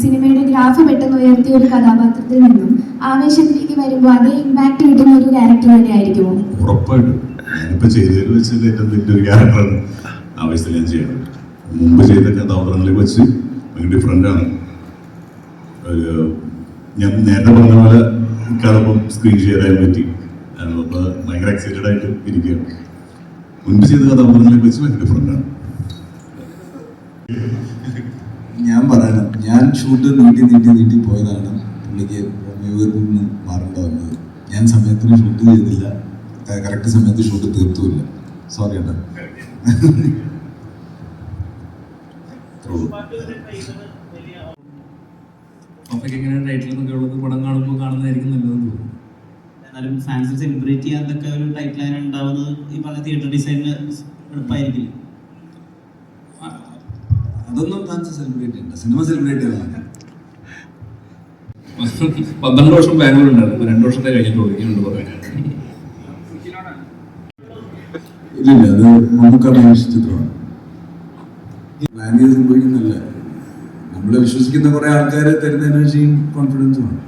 സിനിമയുടെ ഗ്രാഫ് പെട്ടെന്ന് ഉയർത്തിയ ഒരു കഥാപാത്രത്തിൽ നിന്നും ആവേശത്തിലേക്ക് വരുമ്പോൾ അതേ ഇമ്പാക്ട് കിട്ടുന്ന ഒരു ക്യാരക്ടർ തന്നെ ആയിരിക്കുമോ? ഒരു മുമ്പ് ചെയ്ത കഥാപാത്രങ്ങളെ വെച്ച് ഭയങ്കര ആണ്. ഒരു ഞാൻ നേരത്തെ പറഞ്ഞ പോലെ കഥപ്പം സ്ക്രീൻ ഷെയർ ചെയ്യാൻ പറ്റി. അപ്പോൾ ഭയങ്കര എക്സൈറ്റഡ് ആയിട്ട് ഇരിക്കുകയാണ്. മുൻപ് ചെയ്ത കഥാപാത്രങ്ങളെ വെച്ച് ഭയങ്കര ഡിഫറെന്റ് ആണ്. ഞാൻ പറയണം ഞാൻ ഷൂട്ട് നീട്ടി നീട്ടി നീട്ടി പോയതാണ് പുള്ളിക്ക് മ്യൂസിൽ നിന്ന് മാറേണ്ട വന്നത് ഞാൻ സമയത്തിന് ഷൂട്ട് ചെയ്തില്ല. കറക്റ്റ് സമയത്ത് ഷൂട്ട് തീർത്തുമില്ല. സോറി ഏട്ടാ. ടൈറ്റിൽ എന്നൊക്കെ ഉള്ളത് പടം കാണുമ്പോൾ കാണുന്നതായിരിക്കും നല്ലതെന്ന് തോന്നുന്നു. എന്നാലും ഫാൻസ് സെലിബ്രേറ്റ് ചെയ്യാനൊക്കെ ഒരു ടൈറ്റ് ലൈൻ ഉണ്ടാവുന്നത് ഈ പറഞ്ഞ തിയേറ്റർ ഡിസൈനിന് എളുപ്പമായിരിക്കില്ല അതൊന്നും ഡാൻസ് സെലിബ്രേറ്റ് ചെയ്യണ്ട. സിനിമ സെലിബ്രേറ്റ് ചെയ്യണം പന്ത്രണ്ട് വർഷം ബാംഗ്ലൂർ ഉണ്ടായിരുന്നു. രണ്ട് വർഷത്തെ കഴിഞ്ഞിട്ട് ഇനിയുണ്ട് പറയാൻ ഇല്ലില്ല അത് നമുക്കത് ചിത്രമാണ് പ്ലാൻ ചെയ്ത് സംഭവിക്കുന്നില്ല നമ്മളെ വിശ്വസിക്കുന്ന കുറെ ആൾക്കാർ തരുന്ന എനർജിയും കോൺഫിഡൻസുമാണ്